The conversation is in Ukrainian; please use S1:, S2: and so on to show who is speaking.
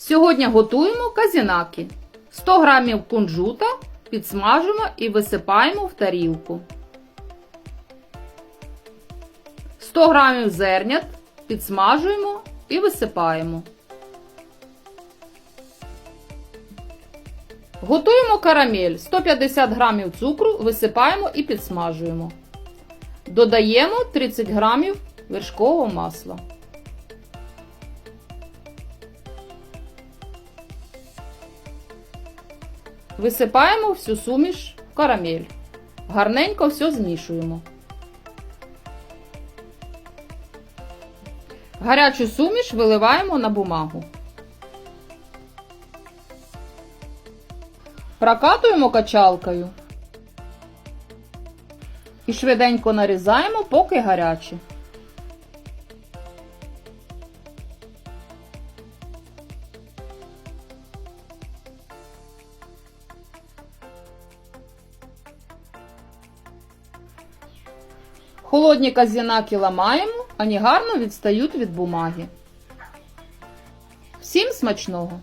S1: Сьогодні готуємо казінаки. 100 грамів кунжута підсмажимо і висипаємо в тарілку. 100 грамів зернят підсмажуємо і висипаємо. Готуємо карамель. 150 грамів цукру висипаємо і підсмажуємо. Додаємо 30 грамів вершкового масла. Висипаємо всю суміш в карамель. Гарненько все змішуємо. Гарячу суміш виливаємо на бумагу. Прокатуємо качалкою. І швиденько нарізаємо, поки гаряче. Холодні казінаки ламаємо, ані гарно відстають від бумаги. Всім смачного!